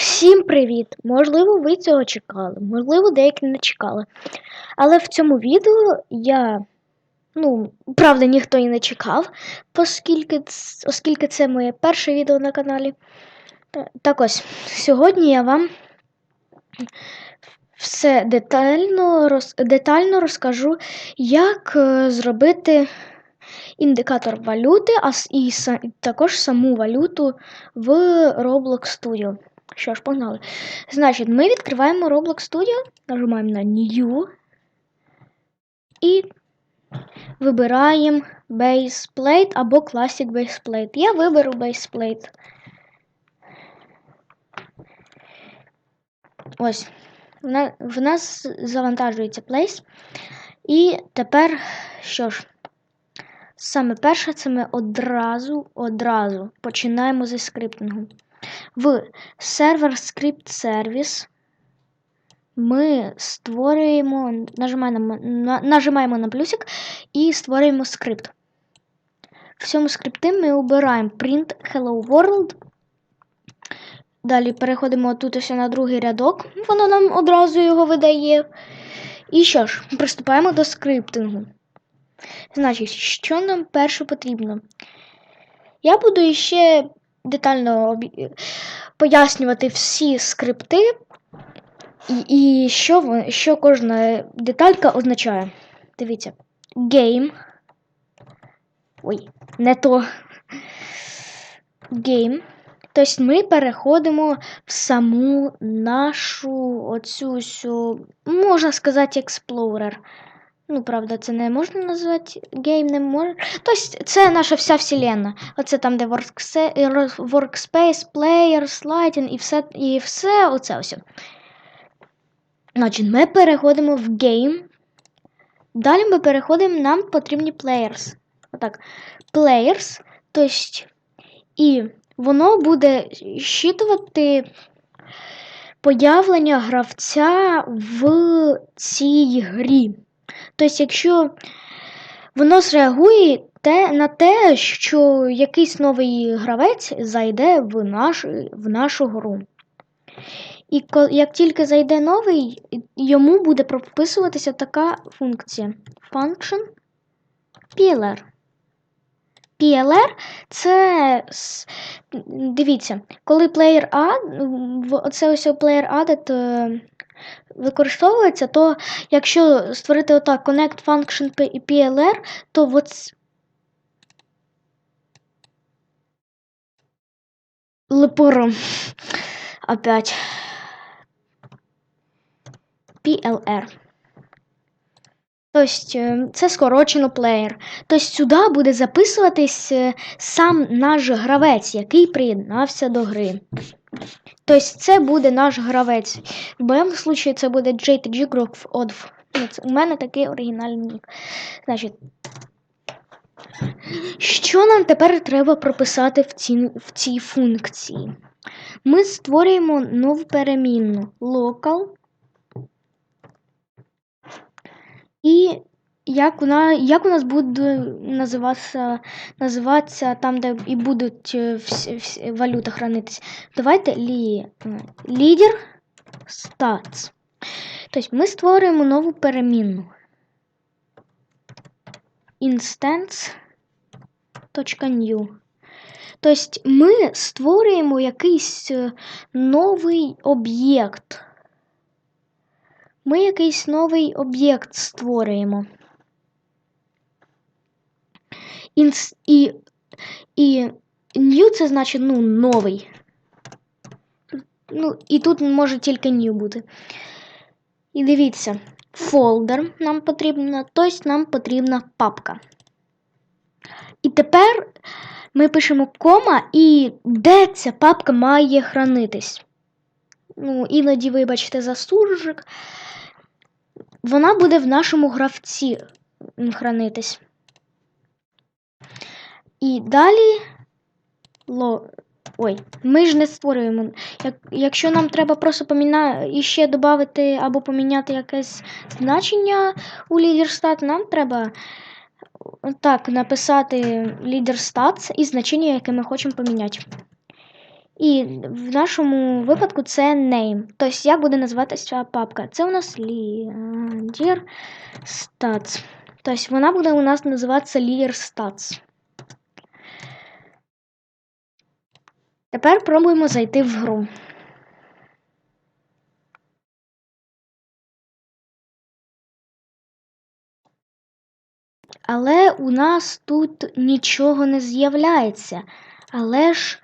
Всім привіт! Можливо, ви цього чекали, можливо, деякі не чекали. Але в цьому відео я, ну, правда, ніхто і не чекав, оскільки, оскільки це моє перше відео на каналі. Так ось, сьогодні я вам все детально, роз, детально розкажу, як е, зробити індикатор валюти, а і, і також саму валюту в Roblox Studio. Що ж, погнали. Значить, ми відкриваємо Roblox Studio, нажимаємо на New і вибираємо Baseplate або Classic Baseplate. Я виберу Baseplate. Ось. В нас завантажується Place. І тепер, що ж, саме перше, це ми одразу, одразу починаємо зі скриптингу. В сервер Script Service ми створюємо, нажимаємо на, нажимаємо на плюсик і створюємо скрипт. В цьому скрипті ми обираємо Print Hello World. Далі переходимо тут ось на другий рядок, воно нам одразу його видає. І що ж, приступаємо до скриптингу. Значить, що нам перше потрібно? Я буду ще детально пояснювати всі скрипти і, і що, що кожна деталька означає. Дивіться, game. Ой, не то. Game. Тобто ми переходимо в саму нашу оцю можна сказати, Explorer. Ну, правда, це не можна назвати гейм, не можна. Тобто це наша вся вселенна. Оце там, де workspace, player, sliding і все, і все оце ось. Значить, ми переходимо в гейм. Далі ми переходимо, нам потрібні players. Отак. Players, тобто, і воно буде щитувати появлення гравця в цій грі. Тобто, якщо воно зреагує те, на те, що якийсь новий гравець зайде в, наш, в нашу гру. І як тільки зайде новий, йому буде прописуватися така функція function PLR. PLR це дивіться, коли add, в- оце ось player added е, використовується, то якщо створити отак connect function PLR, то от лепором опять PLR. Тобто е, це скорочено player. Тобто сюди буде записуватись е, сам наш гравець, який приєднався до гри. Тобто це буде наш гравець. В моєму випадку це буде JTG Group Ну, У мене такий оригінальний нік. Значить, що нам тепер треба прописати в, ці, в цій функції? Ми створюємо нову перемінну local. І як, вона, як у нас буде називатися, називатися там, де і будуть е, всі, всі валюта хранитись. Давайте лі, е, лідер stats. Тобто ми створюємо нову перемінну. Instance.new. Тобто ми створюємо якийсь е, новий об'єкт. Ми якийсь новий об'єкт створюємо. Інс, і, і new це значить ну, новий. Ну, і тут може тільки new бути. І дивіться, фолдер нам потрібно, тобто нам потрібна папка. І тепер ми пишемо кома, і де ця папка має хранитись. Ну, іноді, вибачте, за суржик. Вона буде в нашому гравці хранитись. І далі. Ой, ми ж не створюємо. Як, якщо нам треба просто поміна... іще додати або поміняти якесь значення у лідерстат, нам треба так написати лідерстат і значення, яке ми хочемо поміняти. І в нашому випадку це name. Тобто, як буде називатися папка? Це у нас Leader Stats. Тобто вона буде у нас називатися Leader Stats. Тепер пробуємо зайти в гру. Але у нас тут нічого не з'являється. Але ж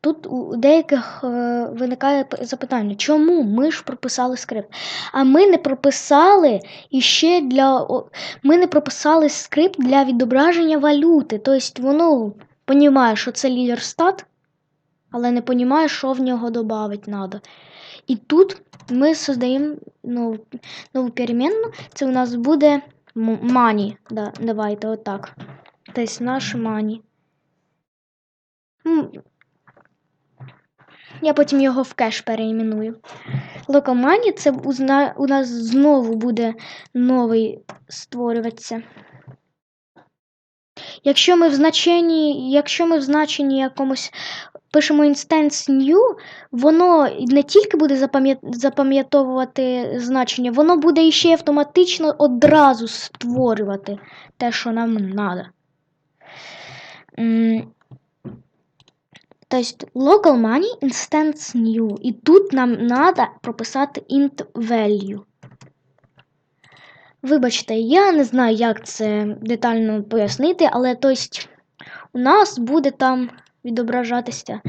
тут у деяких е, виникає запитання, чому ми ж прописали скрипт? А ми не прописали іще для. Ми не прописали скрипт для відображення валюти. Тобто воно понімає, що це лідер стат, але не понімає, що в нього додати треба. І тут ми создаємо нову, нову переменну. Це у нас буде м- money. Да, давайте отак. Тобто наш money. Я потім його в кеш переіменую. Money це у нас знову буде новий створюватися. Якщо ми в значенні, якщо ми в значенні якомусь пишемо instance new, воно не тільки буде запам'ятовувати значення, воно буде іще автоматично одразу створювати те, що нам треба. Тобто local money instance new. І тут нам треба прописати int value. Вибачте, я не знаю, як це детально пояснити, але тобто, у нас буде там відображатися.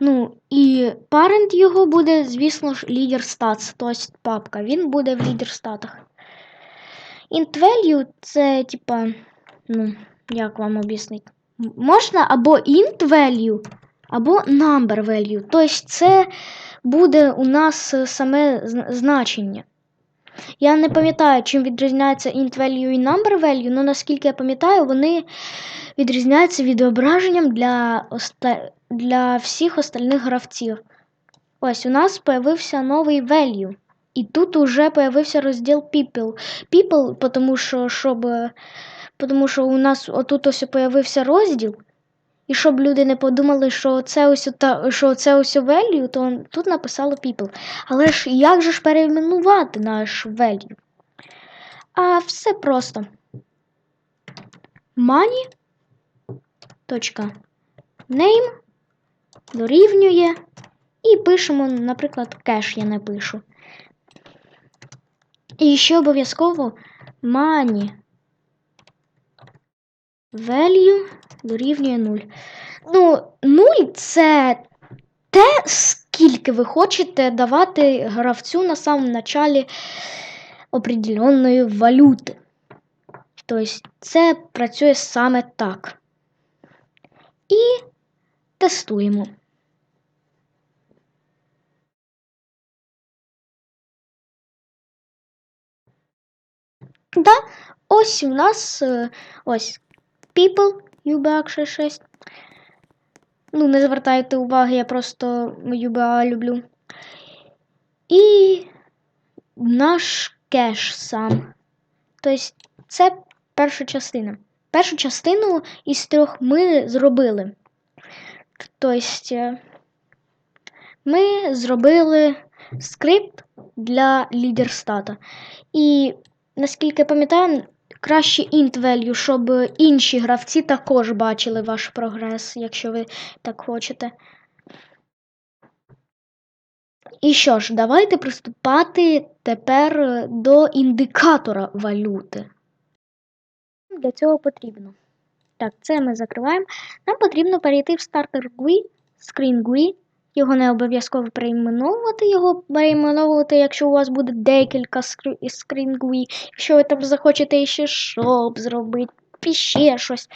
Ну, і parent його буде, звісно ж, leader stats, тобто папка. Він буде в leader статах. Int value це, типа, ну, як вам об'яснити? Можна або int value, або number value. Тобто це буде у нас е, саме значення. Я не пам'ятаю, чим відрізняється int value і number value, але наскільки я пам'ятаю, вони відрізняються відображенням для, оста... для всіх остальних гравців. Ось у нас появився новий value. І тут уже появився розділ people. People, тому що, щоб, е, тому що у нас отут ось появився розділ. І щоб люди не подумали, що це ось та, що це ось value, то тут написало people. Але ж як же ж перейменувати наш value? А все просто. Money. Name дорівнює. І пишемо, наприклад, кеш я напишу. І ще обов'язково money value дорівнює 0. Ну, 0 це те, скільки ви хочете давати гравцю на самому началі определенної валюти. Тобто це працює саме так. І тестуємо. Да, ось у нас е, ось People UBA66. Ну, не звертайте уваги, я просто UBA люблю. І наш кеш сам. Тобто, це перша частина. Першу частину із трьох ми зробили. Тобто, ми зробили скрипт для лідерстата. І наскільки я пам'ятаю, краще int value, щоб інші гравці також бачили ваш прогрес, якщо ви так хочете. І що ж, давайте приступати тепер до індикатора валюти. Для цього потрібно. Так, це ми закриваємо. Нам потрібно перейти в Starter GUI, Screen GUI. Його не обов'язково перейменовувати, його перейменовувати, якщо у вас буде декілька скр- Screen Якщо ви там захочете ще шоп зробити, ще щось.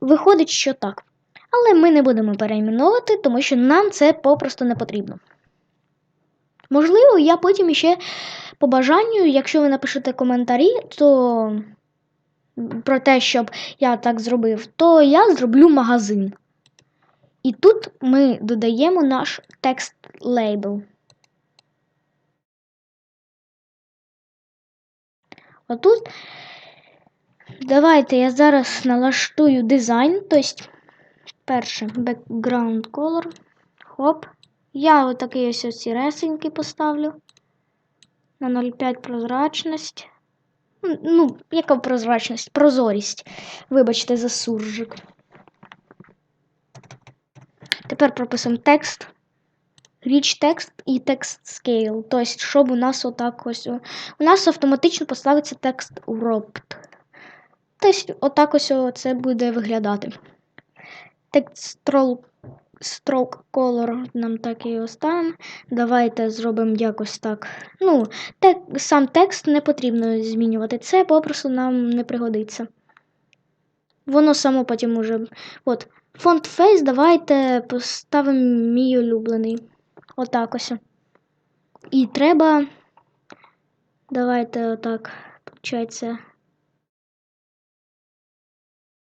Виходить, що так. Але ми не будемо перейменовувати, тому що нам це попросту не потрібно. Можливо, я потім ще по бажанню, якщо ви напишете коментарі, то про те, щоб я так зробив, то я зроблю магазин. І тут ми додаємо наш текст лейбл. Отут давайте я зараз налаштую дизайн, тобто перше background color, Хоп. Я отакий ось ось сіресенький поставлю. На 0,5 прозрачність. Ну, яка прозрачність? Прозорість. Вибачте за суржик. Тепер прописуємо текст. Річ текст і текст scale. Тобто, щоб у нас отак ось. У нас автоматично поставиться текст wrapped. Тобто, отак ось це буде виглядати. Текст stroke, stroke color нам так і оставимо. Давайте зробимо якось так. Ну, тек, сам текст не потрібно змінювати. Це попросту нам не пригодиться. Воно само потім уже. От. Фонд Face давайте поставимо мій улюблений. Отак ось. І треба. Давайте отак. Получається.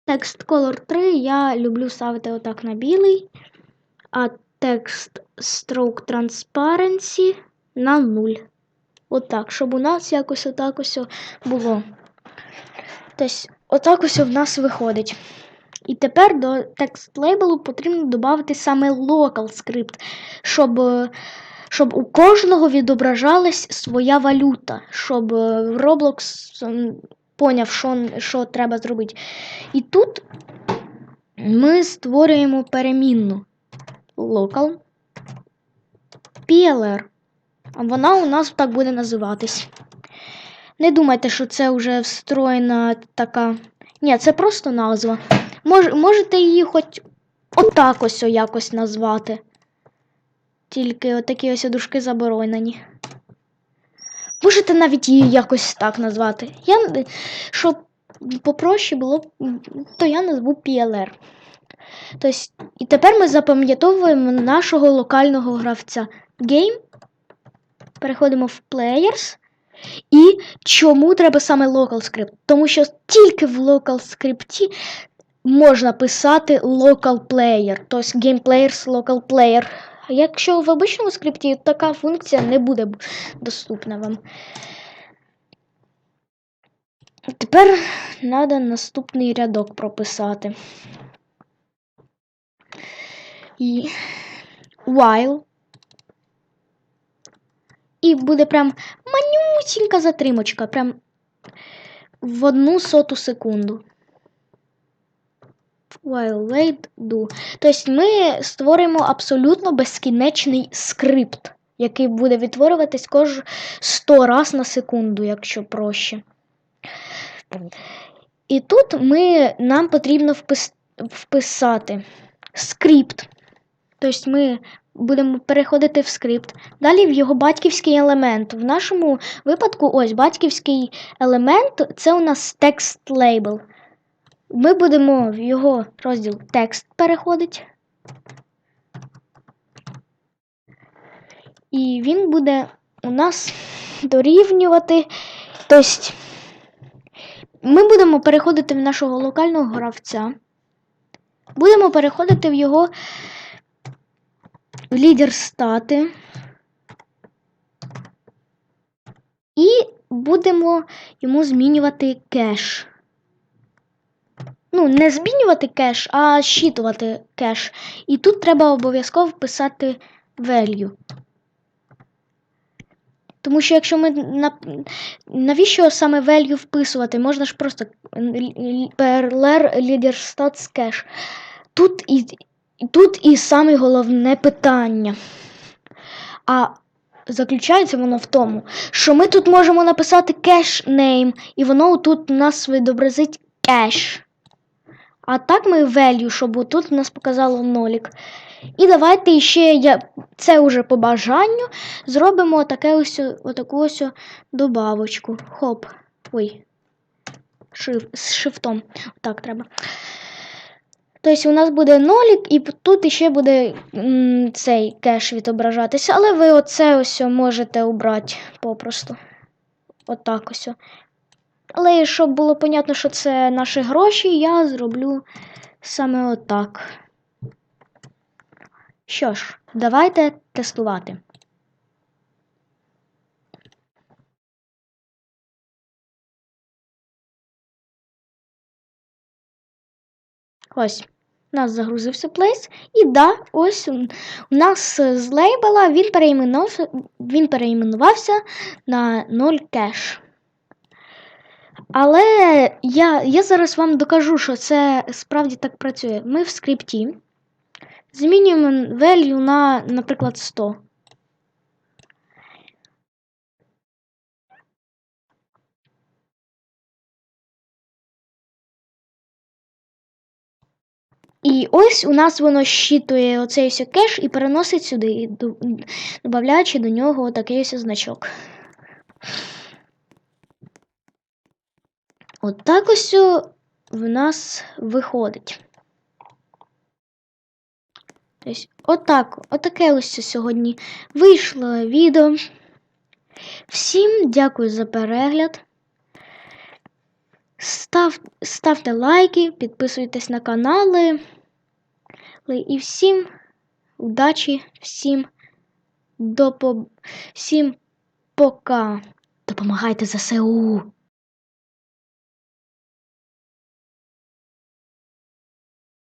Текст Color 3 я люблю ставити отак на білий, а текст Stroke Transparency на 0. Отак, щоб у нас якось отак ось було. Тобто, отак ось в нас виходить. І тепер до текст лейблу потрібно додати саме local скрипт, щоб, е, щоб у кожного відображалась своя валюта, щоб е, Roblox поняв, що, що треба зробити. І тут ми створюємо перемінну local PLR. А вона у нас так буде називатись. Не думайте, що це вже встроєна така. Ні, це просто назва. Мож, можете її хоч отак ось якось назвати. Тільки отакі ось дужки заборонені. Можете навіть її якось так назвати. Я, щоб попроще було, то я назву PLR. Тобто, і тепер ми запам'ятовуємо нашого локального гравця. Game. Переходимо в Players. І чому треба саме local script? Тому що тільки в local скрипті можна писати local player, тобто game players local player. Якщо в обичному скрипті така функція не буде доступна вам. Тепер треба наступний рядок прописати. І while. І буде прям манюсінька затримочка, прям в одну соту секунду. While wait do. Тобто ми створимо абсолютно безкінечний скрипт, який буде відтворюватись кож 100 раз на секунду, якщо проще. І тут ми, нам потрібно впис, вписати скрипт. Тобто ми будемо переходити в скрипт. Далі в його батьківський елемент. В нашому випадку, ось батьківський елемент це у нас текст лейбл. Ми будемо в його розділ текст переходити. І він буде у нас дорівнювати. Тобто ми будемо переходити в нашого локального гравця. Будемо переходити в його лідер стати. І будемо йому змінювати кеш. Ну, не змінювати кеш, а щитувати кеш. І тут треба обов'язково вписати value. Тому що якщо ми на... навіщо саме value вписувати? Можна ж просто perler leader stats cache. Тут і, тут і саме головне питання. А заключається воно в тому, що ми тут можемо написати cache name, і воно тут у нас відобразить cache. А так ми value, щоб тут у нас показало нолік. І давайте ще я це вже по бажанню зробимо таке ось отаку ось добавочку. Хоп. Ой. Шиф, з шифтом. Так треба. Тобто у нас буде нолік, і тут ще буде м, цей кеш відображатися, але ви оце ось можете обрати попросту. Отак ось. Але щоб було понятно, що це наші гроші, я зроблю саме отак. Що ж, давайте тестувати. Ось. У нас загрузився плейс. І да, ось у нас з лейбла він переіменувався, він переіменувався на 0 кеш. Але я, я зараз вам докажу, що це справді так працює. Ми в скрипті змінюємо value на, наприклад, 100. І ось у нас воно щитує оцей ось кеш і переносить сюди, додаючи до нього такий ось значок. От так ось о в нас виходить. Тобто, отак, отаке ось сьогодні вийшло відео. Всім дякую за перегляд. Став, ставте лайки, підписуйтесь на канали. І всім удачі, всім до всім пока. Допомагайте ЗСУ.